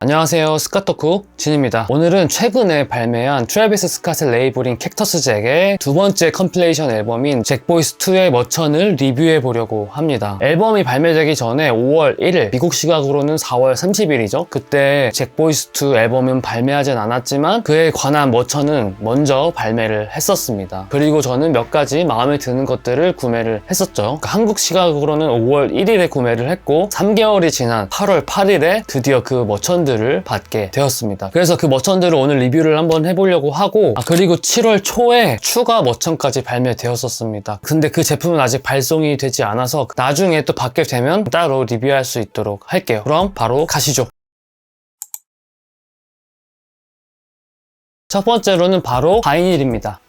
안녕하세요. 스카토쿠 진입니다. 오늘은 최근에 발매한 트래비스 스캇의 레이블인 캡터스 잭의 두 번째 컴필레이션 앨범인 잭보이스2의 머천을 리뷰해 보려고 합니다. 앨범이 발매되기 전에 5월 1일 미국 시각으로는 4월 30일이죠. 그때 잭보이스2 앨범은 발매하진 않았지만 그에 관한 머천은 먼저 발매를 했었습니다. 그리고 저는 몇 가지 마음에 드는 것들을 구매를 했었죠. 그러니까 한국 시각으로는 5월 1일에 구매를 했고 3개월이 지난 8월 8일에 드디어 그 머천 들을 받게 되었습니다. 그래서 그 머천들을 오늘 리뷰를 한번 해보려고 하고 아, 그리고 7월 초에 추가 머천까지 발매되었었습니다. 근데 그 제품은 아직 발송이 되지 않아서 나중에 또 받게 되면 따로 리뷰할 수 있도록 할게요. 그럼 바로 가시죠. 첫 번째로는 바로 바이닐입니다.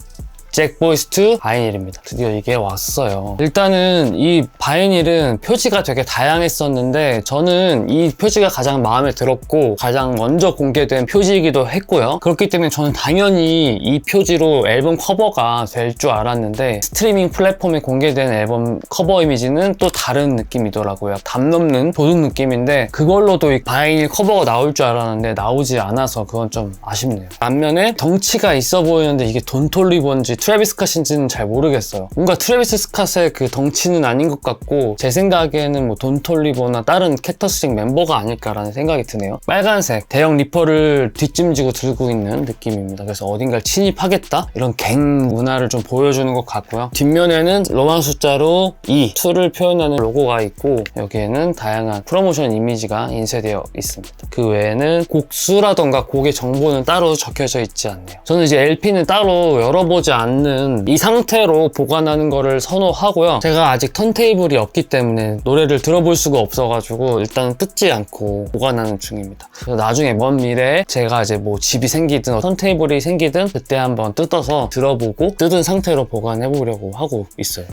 잭보이스2 바이닐입니다. 드디어 이게 왔어요. 일단은 이 바이닐은 표지가 되게 다양했었는데 저는 이 표지가 가장 마음에 들었고 가장 먼저 공개된 표지이기도 했고요. 그렇기 때문에 저는 당연히 이 표지로 앨범 커버가 될 줄 알았는데 스트리밍 플랫폼에 공개된 앨범 커버 이미지는 또 다른 느낌이더라고요. 담 넘는 도둑 느낌인데 그걸로도 이 바이닐 커버가 나올 줄 알았는데 나오지 않아서 그건 좀 아쉽네요. 반면에 덩치가 있어 보이는데 이게 돈톨리본지 트래비스 스캇인지는 잘 모르겠어요. 뭔가 트래비스 스캇의 그 덩치는 아닌 것 같고 제 생각에는 뭐 돈톨리버나 다른 캡터스직 멤버가 아닐까라는 생각이 드네요. 빨간색 대형 리퍼를 뒷짐지고 들고 있는 느낌입니다. 그래서 어딘가를 침입하겠다 이런 갱 문화를 좀 보여주는 것 같고요. 뒷면에는 로만 숫자로 2, 2를 표현하는 로고가 있고 여기에는 다양한 프로모션 이미지가 인쇄되어 있습니다. 그 외에는 곡수라던가 곡의 정보는 따로 적혀져 있지 않네요. 저는 이제 LP는 따로 열어보지 않는 이 상태로 보관하는 거를 선호하고요. 제가 아직 턴테이블이 없기 때문에 노래를 들어볼 수가 없어가지고 일단 뜯지 않고 보관하는 중입니다. 나중에 먼 미래에 제가 이제 뭐 집이 생기든 턴테이블이 생기든 그때 한번 뜯어서 들어보고 뜯은 상태로 보관해 보려고 하고 있어요.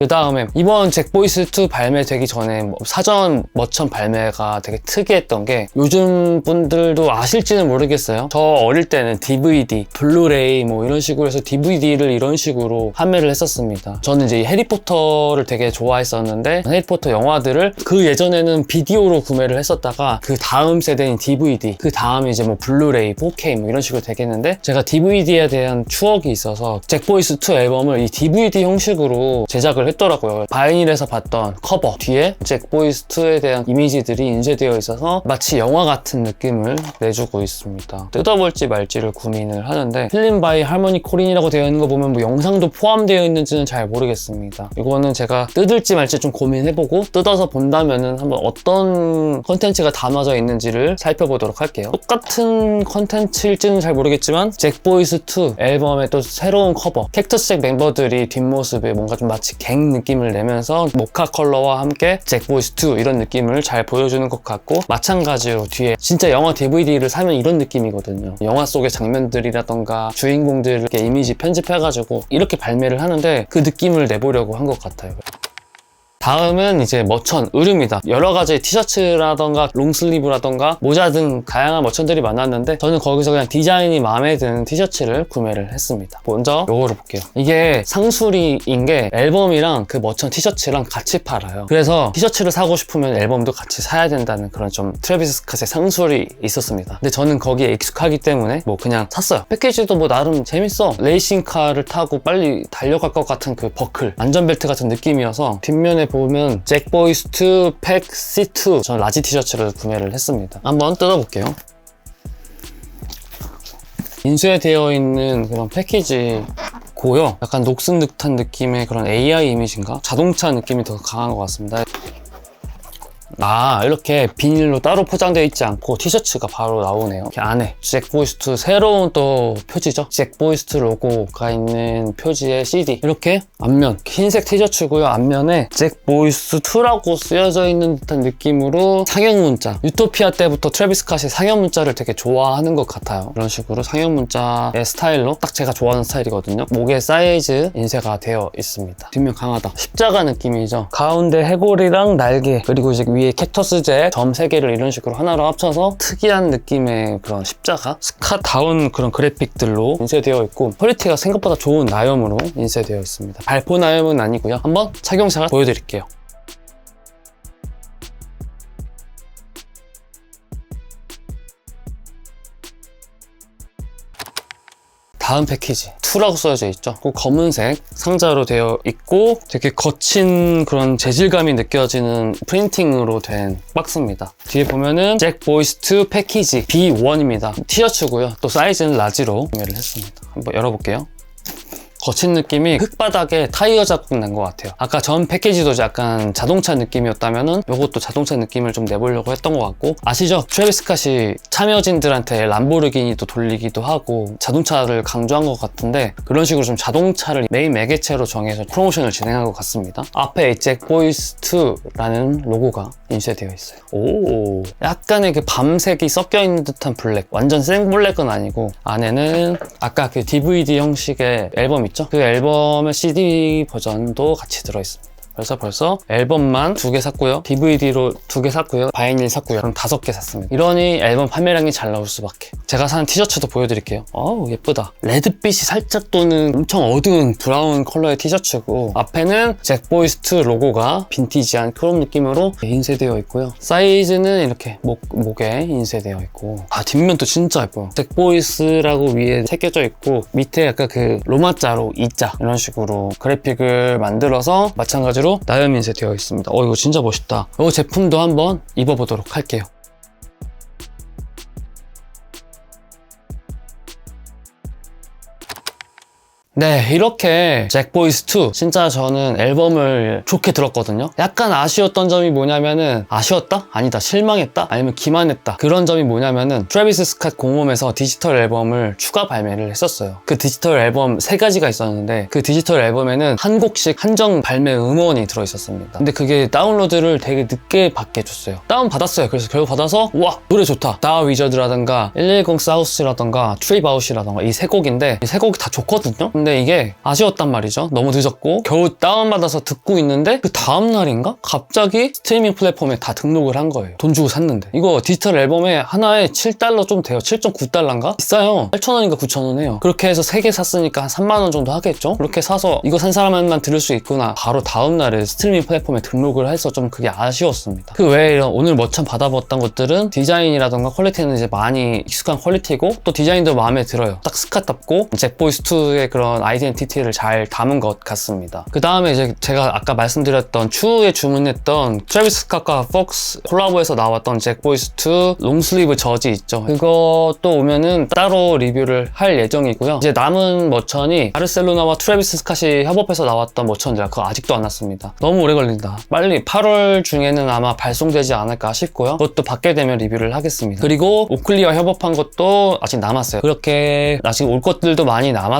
그 다음에 이번 잭보이스2 발매되기 전에 뭐 사전 머천 발매가 되게 특이했던 게 요즘 분들도 아실지는 모르겠어요. 저 어릴 때는 DVD, 블루레이 뭐 이런 식으로 해서 DVD를 이런 식으로 판매를 했었습니다. 저는 이제 이 해리포터를 되게 좋아했었는데 해리포터 영화들을 그 예전에는 비디오로 구매를 했었다가 그 다음 세대인 DVD, 그 다음 이제 뭐 블루레이, 4K 뭐 이런 식으로 되겠는데 제가 DVD에 대한 추억이 있어서 잭보이스2 앨범을 이 DVD 형식으로 제작을 했더라고요. 바이닐에서 봤던 커버 뒤에 잭보이스2에 대한 이미지들이 인쇄되어 있어서 마치 영화 같은 느낌을 내주고 있습니다. 뜯어볼지 말지를 고민을 하는데 필름 바이 할머니 코린이라고 되어 있는 거 보면 뭐 영상도 포함되어 있는지는 잘 모르겠습니다. 이거는 제가 뜯을지 말지 좀 고민해보고 뜯어서 본다면은 한번 어떤 컨텐츠가 담아져 있는지를 살펴보도록 할게요. 똑같은 컨텐츠일지는 잘 모르겠지만 잭보이스2 앨범의 또 새로운 커버 캡터스잭 멤버들이 뒷모습에 뭔가 좀 마치 갱 느낌을 내면서 모카 컬러와 함께 잭보이스2 이런 느낌을 잘 보여주는 것 같고 마찬가지로 뒤에 진짜 영화 DVD를 사면 이런 느낌이거든요. 영화 속의 장면들이라던가 주인공들 이렇게 이미지 편집해가지고 이렇게 발매를 하는데 그 느낌을 내보려고 한 것 같아요. 다음은 이제 머천, 의류입니다. 여러 가지 티셔츠라던가 롱슬리브라던가 모자 등 다양한 머천들이 많았는데 저는 거기서 그냥 디자인이 마음에 드는 티셔츠를 구매를 했습니다. 먼저 요거를 볼게요. 이게 상수리인 게 앨범이랑 그 머천 티셔츠랑 같이 팔아요. 그래서 티셔츠를 사고 싶으면 앨범도 같이 사야 된다는 그런 좀 트래비스 스캇의 상술이 있었습니다. 근데 저는 거기에 익숙하기 때문에 뭐 그냥 샀어요. 패키지도 뭐 나름 재밌어. 레이싱카를 타고 빨리 달려갈 것 같은 그 버클, 안전벨트 같은 느낌이어서 뒷면에 보면 잭보이스2 팩 C2 저는 라지 티셔츠를 구매를 했습니다. 한번 뜯어볼게요. 인쇄되어 있는 그런 패키지 고요. 약간 녹슨 듯한 느낌의 그런 AI 이미지인가? 자동차 느낌이 더 강한 것 같습니다. 아 이렇게 비닐로 따로 포장되어 있지 않고 티셔츠가 바로 나오네요. 이렇게 안에 잭보이스트 새로운 또 표지죠? 잭보이스트 로고가 있는 표지의 CD. 이렇게 앞면 흰색 티셔츠고요. 앞면에 잭보이스트2라고 쓰여져 있는 듯한 느낌으로 상형 문자. 유토피아 때부터 트래비스 캇이 상형 문자를 되게 좋아하는 것 같아요. 이런 식으로 상형 문자의 스타일로 딱 제가 좋아하는 스타일이거든요. 목에 사이즈 인쇄가 되어 있습니다. 뒷면 강하다. 십자가 느낌이죠. 가운데 해골이랑 날개 그리고 이제 위에 여기 캡터스제 점 3개를 이런 식으로 하나로 합쳐서 특이한 느낌의 그런 십자가 스카다운 그런 그래픽들로 인쇄되어 있고 퀄리티가 생각보다 좋은 나염으로 인쇄되어 있습니다. 발포 나염은 아니고요. 한번 착용샷 보여드릴게요. 다음 패키지. 2라고 써져 있죠. 그 검은색 상자로 되어 있고 되게 거친 그런 재질감이 느껴지는 프린팅으로 된 박스입니다. 뒤에 보면은 잭 보이스 2 패키지 B1입니다. 티셔츠고요. 또 사이즈는 라지로 구매를 했습니다. 한번 열어볼게요. 거친 느낌이 흙바닥에 타이어 자국 난 것 같아요. 아까 전 패키지도 약간 자동차 느낌이었다면은 이것도 자동차 느낌을 좀 내보려고 했던 것 같고 아시죠? 트래비스 스캇이 참여진들한테 람보르기니도 돌리기도 하고 자동차를 강조한 것 같은데 그런 식으로 좀 자동차를 메인 매개체로 정해서 프로모션을 진행한 것 같습니다. 앞에 잭 보이스 2라는 로고가 인쇄되어 있어요. 오, 약간의 그 밤색이 섞여 있는 듯한 블랙. 완전 생 블랙은 아니고 안에는 아까 그 DVD 형식의 앨범 있죠? 그 앨범의 CD 버전도 같이 들어 있습니다. 그래서 벌써 앨범만 두 개 샀고요. DVD로 두 개 샀고요. 바이닐 샀고요. 그럼 다섯 개 샀습니다. 이러니 앨범 판매량이 잘 나올 수밖에. 제가 산 티셔츠도 보여드릴게요. 어우 예쁘다. 레드빛이 살짝 도는 엄청 어두운 브라운 컬러의 티셔츠고 앞에는 잭보이스2 로고가 빈티지한 그런 느낌으로 인쇄되어 있고요. 사이즈는 이렇게 목, 목에 인쇄되어 있고 아 뒷면도 진짜 예뻐요. 잭보이스라고 위에 새겨져 있고 밑에 약간 그 로마자로 이자 이런 식으로 그래픽을 만들어서 마찬가지로 나염 인쇄되어 있습니다. 어 이거 진짜 멋있다. 이 제품도 한번 입어보도록 할게요. 네, 이렇게 잭보이스2 진짜 저는 앨범을 좋게 들었거든요. 약간 아쉬웠던 점이 뭐냐면은 아쉬웠다? 아니다. 실망했다? 아니면 기만했다. 그런 점이 뭐냐면은 트래비스 스캇 공홈에서 디지털 앨범을 추가 발매를 했었어요. 그 디지털 앨범 세 가지가 있었는데 그 디지털 앨범에는 한 곡씩 한정 발매 음원이 들어있었습니다. 근데 그게 다운로드를 되게 늦게 받게 해줬어요. 다운 받았어요. 그래서 결국 받아서 와 노래 좋다. 다 위저드라든가 110 사우스라든가 트립 아웃이라든가 이 세 곡인데 이 세 곡이 다 좋거든요. 근데 이게 아쉬웠단 말이죠. 너무 늦었고 겨우 다운받아서 듣고 있는데 그 다음 날인가 갑자기 스트리밍 플랫폼에 다 등록을 한 거예요. 돈 주고 샀는데 이거 디지털 앨범에 하나에 7달러 좀 돼요. 7.9달러인가? 비싸요. 8,000원인가 9,000원 해요. 그렇게 해서 3개 샀으니까 한 3만 원 정도 하겠죠? 그렇게 사서 이거 산 사람만 들을 수 있구나. 바로 다음 날에 스트리밍 플랫폼에 등록을 해서 좀 그게 아쉬웠습니다. 그 외에 이런 오늘 머천 받아봤던 것들은 디자인이라던가 퀄리티는 이제 많이 익숙한 퀄리티고 또 디자인도 마음에 들어요. 딱 스카답고 잭보이스2의 그런 아이덴티티를 잘 담은 것 같습니다. 그 다음에 이제 제가 아까 말씀드렸던 추후에 주문했던 트래비스 스캇과 폭스 콜라보에서 나왔던 잭보이스2 롱슬리브 저지 있죠. 그것도 오면은 따로 리뷰를 할 예정이고요. 이제 남은 머천이 바르셀로나와 트래비스 스캇이 협업해서 나왔던 머천이라 그거 아직도 안 왔습니다. 너무 오래 걸린다. 빨리 8월 중에는 아마 발송되지 않을까 싶고요. 그것도 받게 되면 리뷰를 하겠습니다. 그리고 오클리와 협업한 것도 아직 남았어요. 그렇게 아직 올 것들도 많이 남았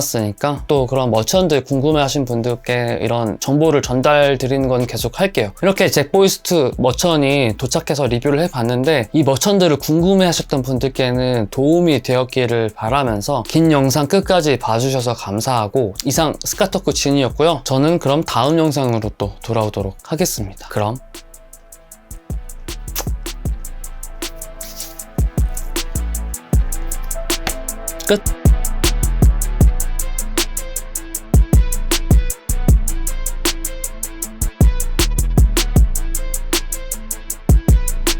또 그런 머천들 궁금해하신 분들께 이런 정보를 전달 드리는 건 계속 할게요. 이렇게 잭보이스트 머천이 도착해서 리뷰를 해봤는데 이 머천들을 궁금해하셨던 분들께는 도움이 되었기를 바라면서 긴 영상 끝까지 봐주셔서 감사하고 이상 스카터크 진이었고요. 저는 그럼 다음 영상으로 또 돌아오도록 하겠습니다. 그럼 끝!